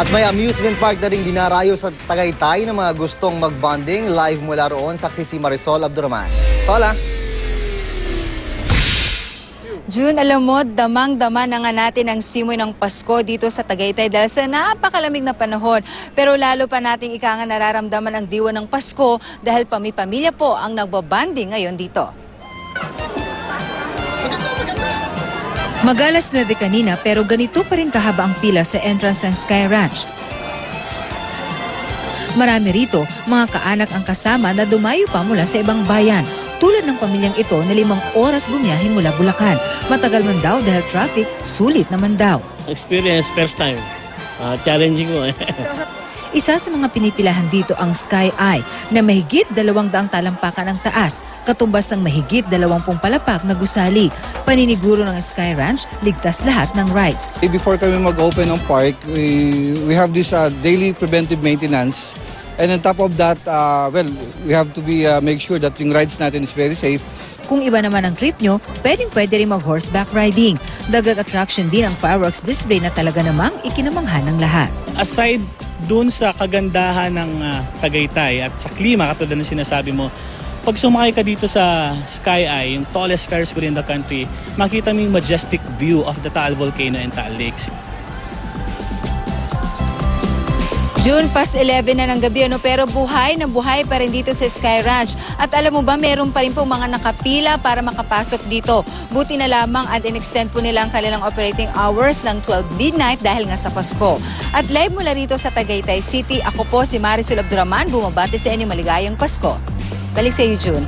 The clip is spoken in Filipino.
At may amusement park na rin dinarayo sa Tagaytay ng mga gustong mag-bonding. Live mula roon, saksi si Marisol Abduraman. Hola! June, alam mo, damang-dama na nga natin ang simoy ng Pasko dito sa Tagaytay dahil sa napakalamig na panahon. Pero lalo pa nating ika nga nararamdaman ang diwa ng Pasko dahil pami-pamilya po ang nagbabanding ngayon dito. Magalas 9 kanina pero ganito pa rin kahaba ang pila sa entrance ng Sky Ranch. Marami rito, mga kaanak ang kasama na dumayo pa mula sa ibang bayan. Tulad ng pamilyang ito na limang oras bumiyahe mula Bulacan. Matagal man daw dahil traffic, sulit naman daw. experience first time. Ah, challenging mo eh. Isa sa mga pinipilahan dito ang Sky Eye na mahigit dalawang daang talampakan ang taas, katumbas ng mahigit dalawampung palapag na gusali. Paniniguro ng Sky Ranch, ligtas lahat ng rides. Eh, Before kami mag-open ng park, we, we have this uh, daily preventive maintenance. And on top of that, uh, well, we have to be uh, make sure that yung rides natin is very safe. Kung iba naman ang trip nyo, pwedeng pwede rin mag-horseback riding. Dagdag attraction din ang fireworks display na talaga namang ikinamanghan ng lahat. aside dun sa kagandahan ng ah, Tagaytay at sa klima katulad ng sinasabi mo, pag sumakay ka dito sa Sky Eye, yung tallest Ferris wheel in the country, makita mo yung majestic view of the Taal Volcano and Taal Lakes. June pas 11 na ng gabi ano pero buhay na buhay pa rin dito sa Sky Ranch. At alam mo ba meron pa rin po mga nakapila para makapasok dito. Buti na lamang at in-extend po nila ang kanilang operating hours ng 12 midnight dahil nga sa Pasko. At live mula rito sa Tagaytay City, ako po si Marisol Abduraman, bumabati sa inyo maligayang Pasko. Balik sa June.